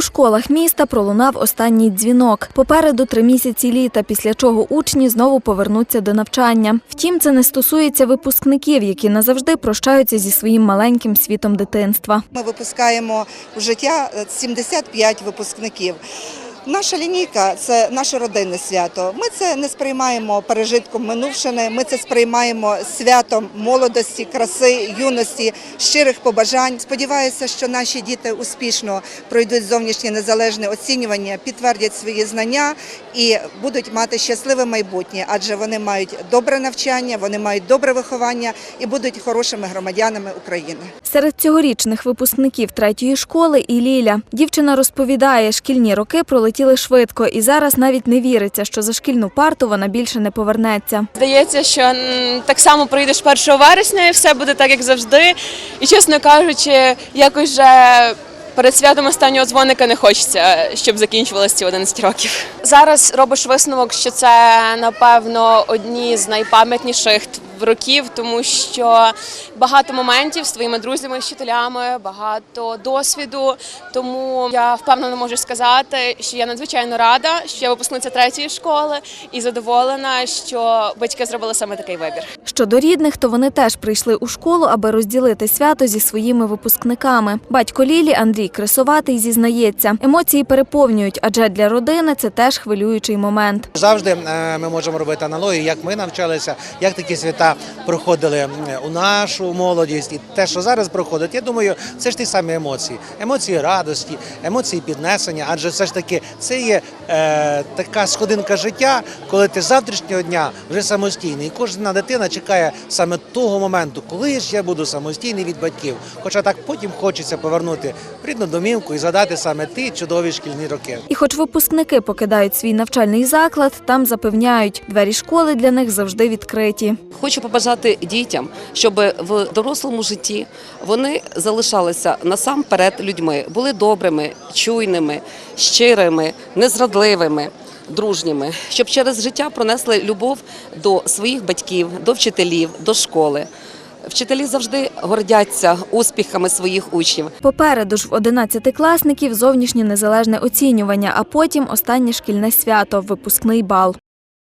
У школах міста пролунав останній дзвінок. Попереду три місяці літа, після чого учні знову повернуться до навчання. Втім, це не стосується випускників, які назавжди прощаються зі своїм маленьким світом дитинства. Ми випускаємо в життя е, 75 випускників. Наша лінійка це наше родинне свято. Ми це не сприймаємо пережитком минувшини. Ми це сприймаємо святом молодості, краси, юності, щирих побажань. Сподіваюся, що наші діти успішно пройдуть зовнішнє незалежне оцінювання, підтвердять свої знання і будуть мати щасливе майбутнє, адже вони мають добре навчання, вони мають добре виховання і будуть хорошими громадянами України. Серед цьогорічних випускників третьої школи і Ліля. Дівчина розповідає, шкільні роки пролетіли швидко, і зараз навіть не віриться, що за шкільну парту вона більше не повернеться. Здається, що так само прийдеш 1 вересня і все буде так, як завжди. І чесно кажучи, якось вже перед святом останнього дзвоника не хочеться, щоб закінчувалися ці 11 років. Зараз робиш висновок, що це напевно одні з найпам'ятніших років, тому що багато моментів з твоїми друзями, вчителями, багато досвіду. Тому я впевнено можу сказати, що я надзвичайно рада, що я випускниця третьої школи і задоволена, що батьки зробили саме такий вибір. Щодо рідних, то вони теж прийшли у школу, аби розділити свято зі своїми випускниками. Батько Лілі Андрій Крисоватий зізнається, емоції переповнюють, адже для родини це теж хвилюючий момент. Завжди е, ми можемо робити аналогію, як ми навчалися, як такі свята проходили у нашу молодість, і те, що зараз проходить, я думаю, це ж ті самі емоції, емоції радості, емоції піднесення. Адже все ж таки це є е, така сходинка життя, коли ти з завтрашнього дня вже самостійний. І кожна дитина чекає саме того моменту, коли ж я буду самостійний від батьків. Хоча так потім хочеться повернути в рідну домівку і згадати саме ті чудові шкільні роки. І хоч випускники покидають свій навчальний заклад, там запевняють, двері школи для них завжди відкриті. Хочу побажати дітям, щоб в дорослому житті вони залишалися насамперед людьми, були добрими, чуйними, щирими, незрадливими. Дружніми, щоб через життя пронесли любов до своїх батьків, до вчителів, до школи. Вчителі завжди гордяться успіхами своїх учнів. Попереду ж в 11-класників зовнішнє незалежне оцінювання, а потім останнє шкільне свято випускний бал.